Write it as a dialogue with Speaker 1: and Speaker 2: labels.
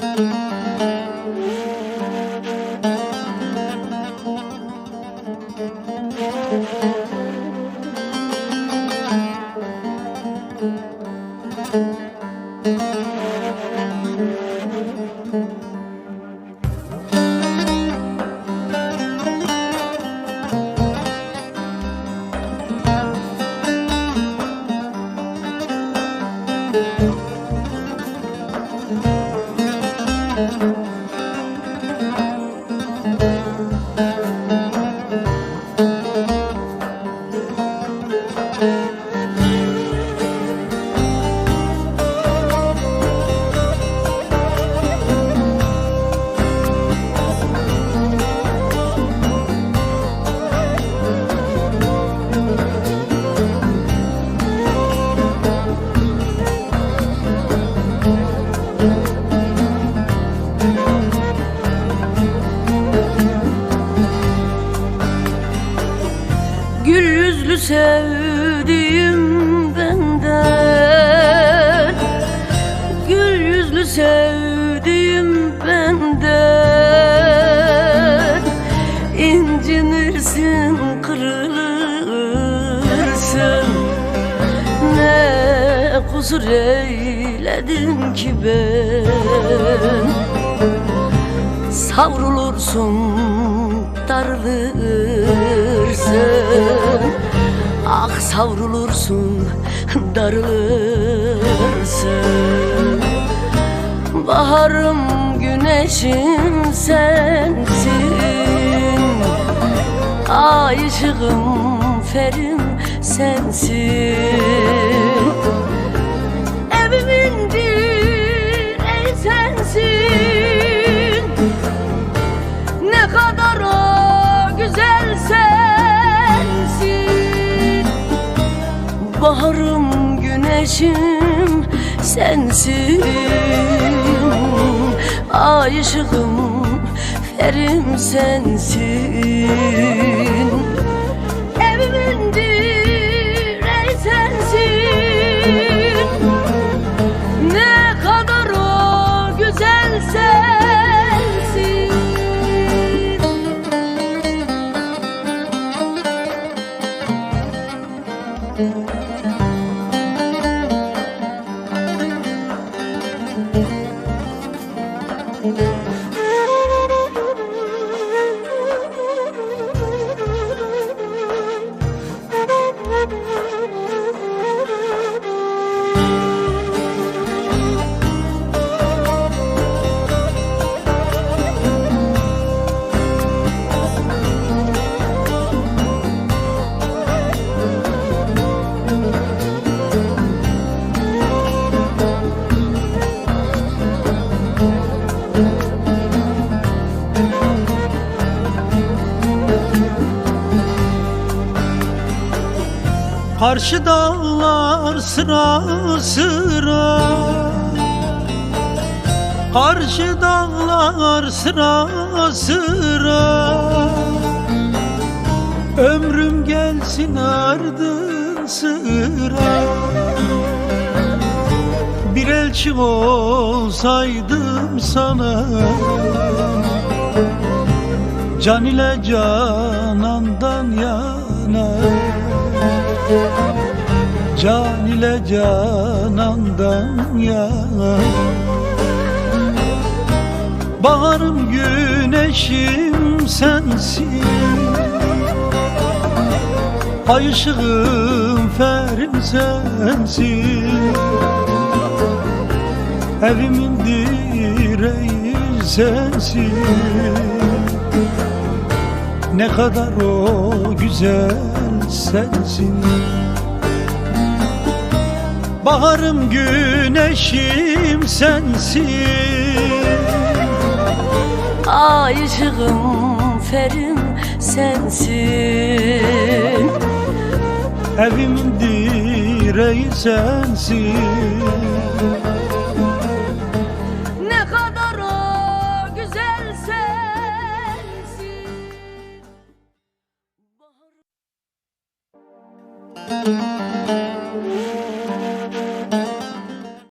Speaker 1: Gül yüzlü sevdiğim benden. Gül yüzlü sevdiğim benden. İncinirsin kırılırsın. Ne kusur eyledim ki ben? Savrulursun darılırsın Ah savrulursun darılırsın. Baharım güneşim sensin. Ay ışığım ferim sensin. Evimin direği Baharım güneşim sensin. Ay ışığım ferim sensin
Speaker 2: Karşı dağlar sıra sıra. Karşı dağlar sıra sıra. Ömrüm gelsin ardın sıra. Bir elçi olsaydım sana. Can ile canandan yana Can ile canandan yana. Baharım güneşim sensin. Ay ışığım ferim sensin. Evimin direği sensin Ne kadar o güzel sensin. Baharım güneşim sensin.
Speaker 1: Ay ışığım ferim sensin.
Speaker 2: Evimin direği sensin Música